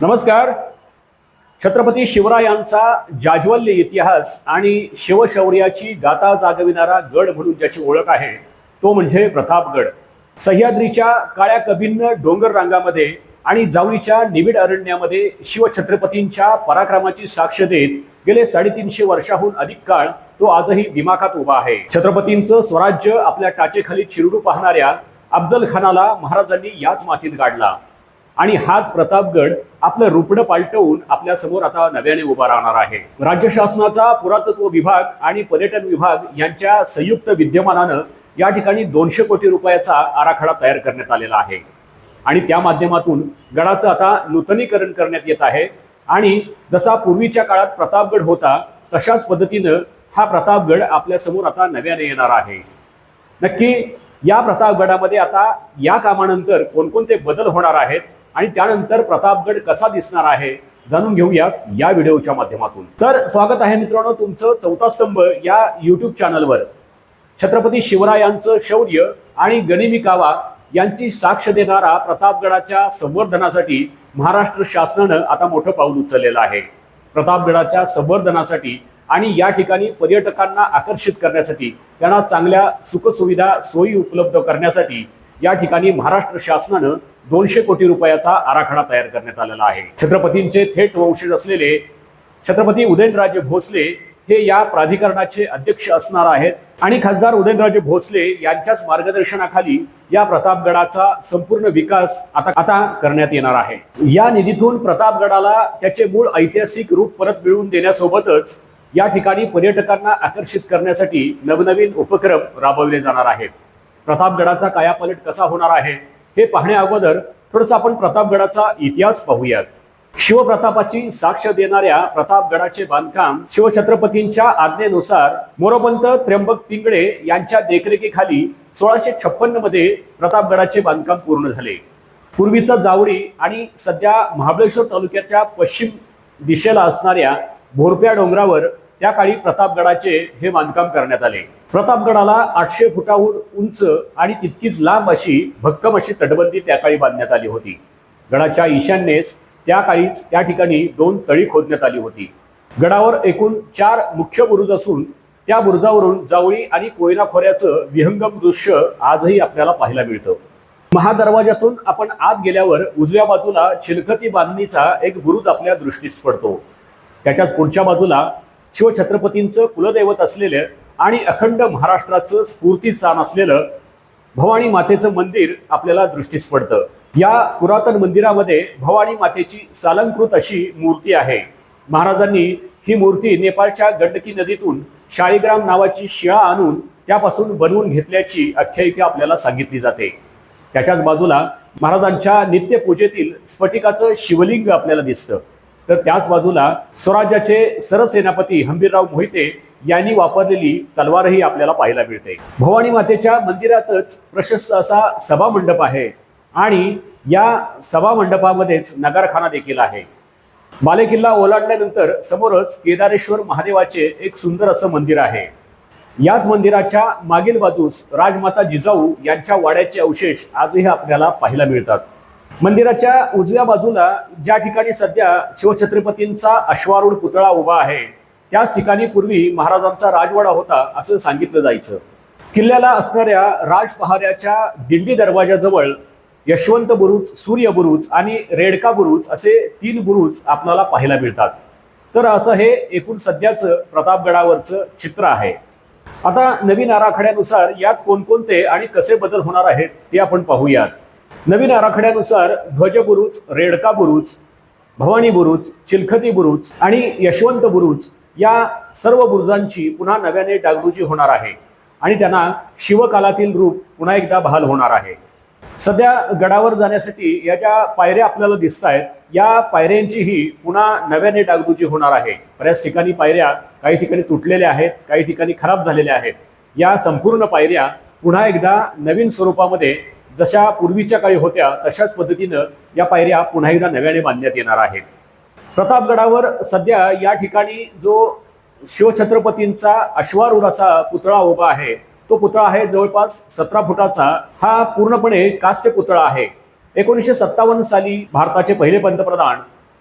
नमस्कार. छत्रपती शिवरायांचा जाज्वल्य इतिहास आणि शिवशौर्याची गाथा जागविणारा गड म्हणून ज्याची ओळख आहे तो म्हणजे प्रतापगड. सह्याद्रीच्या काळ्या कभिन्न डोंगर रांगामध्ये आणि जावळीच्या निबिड अरण्यामध्ये शिवछत्रपतींच्या पराक्रमाची साक्ष देत गेले साडेतीनशे वर्षाहून अधिक काळ तो आजही दिमाखात उभा आहे. छत्रपतींचं स्वराज्य आपल्या टाचेखाली चिरडू पाहणाऱ्या अफजल खानाला महाराजांनी याच मातीत गाडला. आणि हाच प्रतापगड आपलं रुपडं पालटवून आपल्यासमोर आता नव्याने उभा राहणार आहे. राज्य शासनाचा पुरातत्व विभाग आणि पर्यटन विभाग यांच्या संयुक्त विद्यमानानं या ठिकाणी दोनशे कोटी रुपयाचा आराखडा तयार करण्यात आलेला आहे. आणि त्या माध्यमातून गडाचं आता नूतनीकरण करण्यात येत आहे. आणि जसा पूर्वीच्या काळात प्रतापगड होता तशाच पद्धतीनं हा प्रतापगड आपल्यासमोर आता नव्याने येणार आहे. नक्की या प्रतापगडामध्ये आता या कामानंतर कोणकोणते बदल होणार आहेत आणि त्यानंतर प्रतापगड कसा दिसणार आहे जाणून घेऊया या व्हिडिओच्या माध्यमातून. तर स्वागत आहे मित्रांनो तुमचं चौथा स्तंभ या युट्यूब चॅनलवर छत्रपती शिवरायांचं शौर्य आणि गनिमी कावा यांची साक्ष देणारा प्रतापगडाच्या संवर्धनासाठी महाराष्ट्र शासनानं आता मोठं पाऊल उचललेलं आहे. प्रतापगडाच्या संवर्धनासाठी आणि या ठिकाणी पर्यटकांना आकर्षित करण्यासाठी त्यांना चांगल्या सुखसुविधा सोयी उपलब्ध करण्यासाठी या ठिकाणी महाराष्ट्र शासनानं दोनशे कोटी रुपयाचा आराखडा तयार करण्यात आलेला आहे. छत्रपतींचे थेट वंशज असलेले छत्रपती उदयनराजे भोसले हे या प्राधिकरणाचे अध्यक्ष असणार आहेत आणि खासदार उदयनराजे भोसले यांच्याच मार्गदर्शनाखाली या प्रतापगडाचा संपूर्ण विकास आता आता करण्यात येणार आहे. या निधीतून प्रतापगडाला त्याचे मूळ ऐतिहासिक रूप परत मिळवून देण्यासोबतच या ठिकाणी पर्यटकांना आकर्षित करण्यासाठी नवनवीन उपक्रम राबवले जाणार आहेत. प्रतापगडाचा कायापालट कसा होणार आहे हे पाहण्या अगोदर थोडंसं आपण प्रतापगडाचा इतिहास पाहूयात. शिवप्रतापाची साक्ष देणाऱ्या प्रतापगडाचे बांधकाम शिवछत्रपतींच्या आज्ञेनुसार मोरोपंत त्र्यंबक पिंगळे यांच्या देखरेखीखाली सोळाशे छप्पन्नमध्ये प्रतापगडाचे बांधकाम पूर्ण झाले. पूर्वीचा जावळी आणि सध्या महाबळेश्वर तालुक्याच्या पश्चिम दिशेला असणाऱ्या भोरप्या डोंगरावर त्या काळी प्रतापगडाचे हे बांधकाम करण्यात आले. प्रतापगडाला आठशे फुटाहून उंच आणि तितकीच लांब अशी भक्कम अशी तटबंदी त्या काळी बांधण्यात आली होती. गडाच्या ईशान्येस त्या काळीच त्या ठिकाणी दोन तळी खोदण्यात आली होती. गडावर एकूण चार मुख्य बुरुज असून त्या बुरुजावरून जावळी आणि कोयना खोऱ्याचं विहंगम दृश्य आजही आपल्याला पाहायला मिळतं. महादरवाजातून आपण आत गेल्यावर उजव्या बाजूला चिलखती बांधणीचा एक बुरुज आपल्या दृष्टीस पडतो. त्याच्याच पुढच्या बाजूला शिवछत्रपतींचं कुलदैवत असलेलं आणि अखंड महाराष्ट्राचं स्फूर्तीस्थान असलेलं भवानी मातेचं मंदिर आपल्याला दृष्टीस पडतं. या पुरातन मंदिरामध्ये भवानी मातेची सालंकृत अशी मूर्ती आहे. महाराजांनी ही मूर्ती नेपाळच्या गंडकी नदीतून शाळीग्राम नावाची शिळा आणून त्यापासून बनवून घेतल्याची आख्यायिका आपल्याला सांगितली जाते. त्याच्याच बाजूला महाराजांच्या नित्यपूजेतील स्फटिकाचं शिवलिंग आपल्याला दिसतं. तर त्याच बाजूला स्वराज्याचे सरसेनापती हंबीरराव मोहिते यांनी वापरलेली तलवारही आपल्याला पाहायला मिळते. भवानी मातेच्या मंदिरातच प्रशस्त असा सभा मंडप आहे आणि या सभा मंडपामध्येच नगारखाना देखील आहे. बालेकिल्ला ओलांडल्यानंतर समोरच केदारेश्वर महादेवाचे एक सुंदर असं मंदिर आहे. याच मंदिराच्या मागील बाजूस राजमाता जिजाऊ यांच्या वाड्याचे अवशेष आजही आपल्याला पाहायला मिळतात. मंदिराच्या उजव्या बाजूला ज्या ठिकाणी सध्या शिवछत्रपतींचा अश्वारूढ पुतळा उभा आहे त्याच ठिकाणी पूर्वी महाराजांचा राजवाडा होता असं सांगितलं जायचं. किल्ल्याला असणाऱ्या राजपहाऱ्याच्या दिंडी दरवाजाजवळ यशवंत बुरुज सूर्य बुरुज आणि रेडका बुरुज असे तीन बुरुज आपल्याला पाहायला मिळतात. तर असं हे एकूण सध्याचं प्रतापगडावरचं चित्र आहे. आता नवीन आराखड्यानुसार यात कोणकोणते आणि कसे बदल होणार आहेत ते आपण पाहूयात. नवीन आराखड्यानुसार ध्वजबुरुज रेडका बुरुज भवानी बुरुज चिलखती बुरुज आणि यशवंत बुरुज या सर्व बुरुजांची पुन्हा नव्याने डागडुजी होणार आहे आणि त्यांना शिवकालातील रूप पुन्हा एकदा बहाल होणार आहे. सध्या गडावर जाण्यासाठी या ज्या पायऱ्या आपल्याला दिसत आहेत या पायऱ्यांचीही पुन्हा नव्याने डागडुजी होणार आहे. बऱ्याच ठिकाणी पायऱ्या काही ठिकाणी तुटलेल्या आहेत काही ठिकाणी खराब झालेल्या आहेत. या संपूर्ण पायऱ्या पुन्हा एकदा नवीन स्वरूपामध्ये जशा पूर्वीच्या काळी होत्या तशाच पद्धतीनं या पायऱ्या पुन्हा एकदा नव्याने बांधण्यात येणार आहेत. प्रतापगडावर सध्या या ठिकाणी जो शिवछत्रपतींचा अश्वारूढ असा पुतळा उभा आहे तो पुतळा आहे जवळपास सतरा फुटाचा. हा पूर्णपणे कास्य पुतळा आहे. एकोणीसशे सत्तावन्न साली भारताचे पहिले पंतप्रधान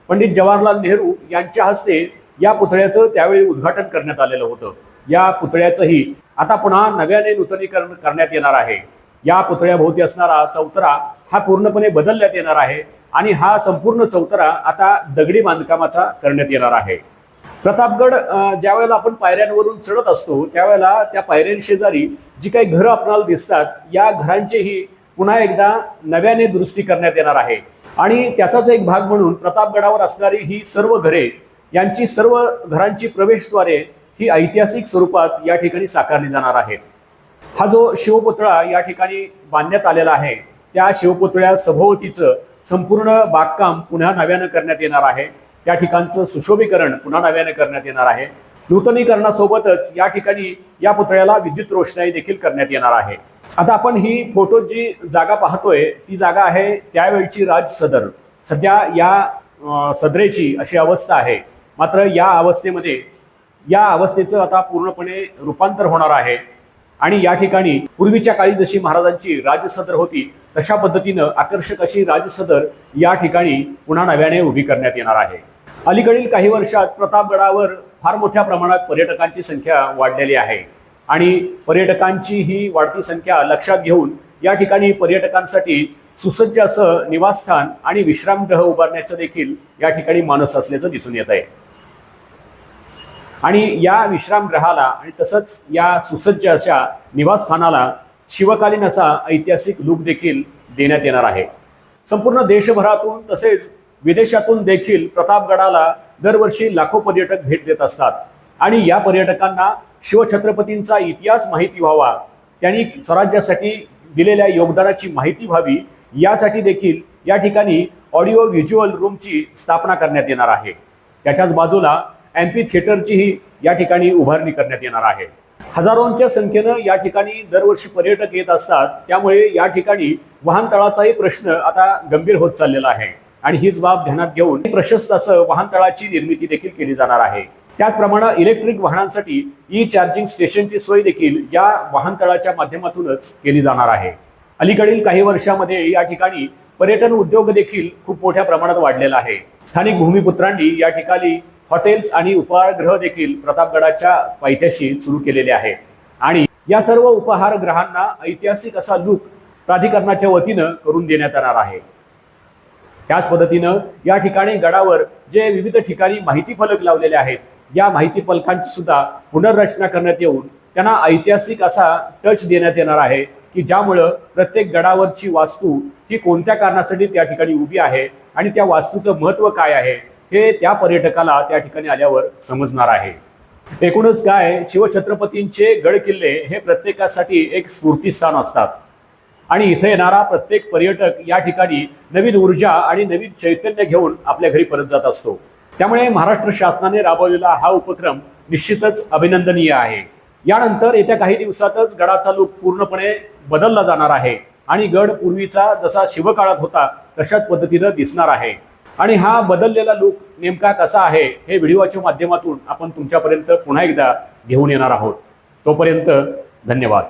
पंडित जवाहरलाल नेहरू यांच्या हस्ते या पुतळ्याचं त्यावेळी उद्घाटन करण्यात आलेलं होतं. या पुतळ्याचंही आता पुन्हा नव्याने नूतनीकरण करण्यात येणार आहे. या पुतळ्याभोवती असणारा चौतरा हा पूर्णपणे बदलण्यात येणार आहे आणि हा संपूर्ण चौतरा आता दगडी बांधकामाचा करण्यात येणार आहे. प्रतापगड ज्या ज्यावेळेला आपण पायऱ्यांवरून चढत असतो त्यावेळेला त्या पायऱ्यांशेजारी जी काही घरं आपणाला दिसतात या घरांचेही पुन्हा एकदा नव्याने दुरुस्ती करण्यात येणार आहे. आणि त्याचाच एक भाग म्हणून प्रतापगडावर असणारी ही सर्व घरे यांची सर्व घरांची प्रवेशद्वारे ही ऐतिहासिक स्वरूपात या ठिकाणी साकारली जाणार आहेत. हा जो शिवपुतळा या ठिकाणी बांधण्यात आलेला आहे त्या शिवपुतळ्या सभोवतीचं संपूर्ण बागकाम पुन्हा नव्यानं करण्यात येणार आहे. त्या ठिकाणचं सुशोभीकरण पुन्हा नव्यानं करण्यात येणार आहे. नूतनीकरणासोबतच या ठिकाणी या पुतळ्याला विद्युत रोषणाई देखील करण्यात येणार आहे. आता आपण ही फोटो जी जागा पाहतोय ती जागा आहे त्यावेळची राज सदर. सध्या या सदरेची अशी अवस्था आहे. मात्र या अवस्थेमध्ये या अवस्थेचं आता पूर्णपणे रूपांतर होणार आहे. आणि या ठिकाणी पूर्वीच्या काळी जशी महाराजांची राजसदर होती तशा पद्धतीनं आकर्षक अशी राजसदर या ठिकाणी पुन्हा नव्याने उभी करण्यात येणार आहे. अलीकडील काही वर्षात प्रतापगडावर फार मोठ्या प्रमाणात पर्यटकांची संख्या वाढलेली आहे. आणि पर्यटकांची ही वाढती संख्या लक्षात घेऊन या ठिकाणी पर्यटकांसाठी सुसज्ज असं निवासस्थान आणि विश्रामगृह उभारण्याचं देखील या ठिकाणी मानस असल्याचं दिसून येत आहे. आणि या विश्रामगृहाला आणि तसंच या सुसज्ज अशा निवासस्थानाला शिवकालीन असा ऐतिहासिक लूक देखील देण्यात येणार आहे. संपूर्ण देशभरातून तसेच विदेशातून देखील प्रतापगडाला दरवर्षी लाखो पर्यटक भेट देत असतात. आणि या पर्यटकांना शिवछत्रपतींचा इतिहास माहिती व्हावा त्यांनी स्वराज्यासाठी दिलेल्या योगदानाची माहिती व्हावी यासाठी देखील या ठिकाणी ऑडिओ व्हिज्युअल रूमची स्थापना करण्यात येणार आहे. त्याच्याच बाजूला एम्पी थिएटरचीही या ठिकाणी उभारणी करण्यात येणार आहे. हजारोंच्या संख्येनं या ठिकाणी दरवर्षी पर्यटक येत असतात. त्यामुळे या ठिकाणी वाहनतळाचाही प्रश्न आता गंभीर होत चाललेला आहे. आणि हीच बाब ध्यानात घेऊन प्रशस्त असं वाहनतळाची निर्मिती देखील केली जाणार आहे. त्याचप्रमाणे इलेक्ट्रिक वाहनांसाठी ई चार्जिंग स्टेशनची सोय देखील या वाहनतळाच्या माध्यमातूनच केली जाणार आहे. अलीकडील काही वर्षामध्ये या ठिकाणी पर्यटन उद्योग देखील खूप मोठ्या प्रमाणात वाढलेला आहे. स्थानिक भूमिपुत्रांनी या ठिकाणी हॉटेल्स आणि उपाहारगृह देखील प्रतापगडाच्या पायथ्याशी सुरू केलेले आहे. आणि या सर्व उपाहारगृहांना ऐतिहासिक असा लूक प्राधिकरणाच्या वतीनं करून देण्यात येणार आहे. त्याच पद्धतीनं या ठिकाणी गडावर जे विविध ठिकाणी माहिती फलक लावलेले आहेत या माहिती फलकांची सुद्धा पुनर्रचना करण्यात येऊन त्यांना ऐतिहासिक असा टच देण्यात येणार आहे की ज्यामुळं प्रत्येक गडावरची वास्तू ही कोणत्या कारणासाठी त्या ठिकाणी उभी आहे आणि त्या वास्तूचं महत्त्व काय आहे. हे त्या पर्यटकाला त्या ठिकाणी आल्यावर समजणार आहे. एकूणच काय शिवछत्रपतींचे गड किल्ले हे प्रत्येकासाठी एक स्फूर्तीस्थान असतात. आणि इथे येणारा प्रत्येक पर्यटक या ठिकाणी नवीन ऊर्जा आणि नवीन चैतन्य घेऊन आपल्या घरी परत जात असतो. त्यामुळे महाराष्ट्र शासनाने राबवलेला हा उपक्रम निश्चितच अभिनंदनीय आहे. यानंतर येत्या काही दिवसातच गडाचा लूक पूर्णपणे बदलला जाणार आहे आणि गड पूर्वीचा जसा शिवकाळात होता तशाच पद्धतीनं दिसणार आहे. आणि हा बदललेला लूक नेमका कसा आहे हे व्हिडिओच्या माध्यमातून आपण तुमच्यापर्यंत पुन्हा एकदा घेऊन येणार आहोत. तोपर्यंत धन्यवाद.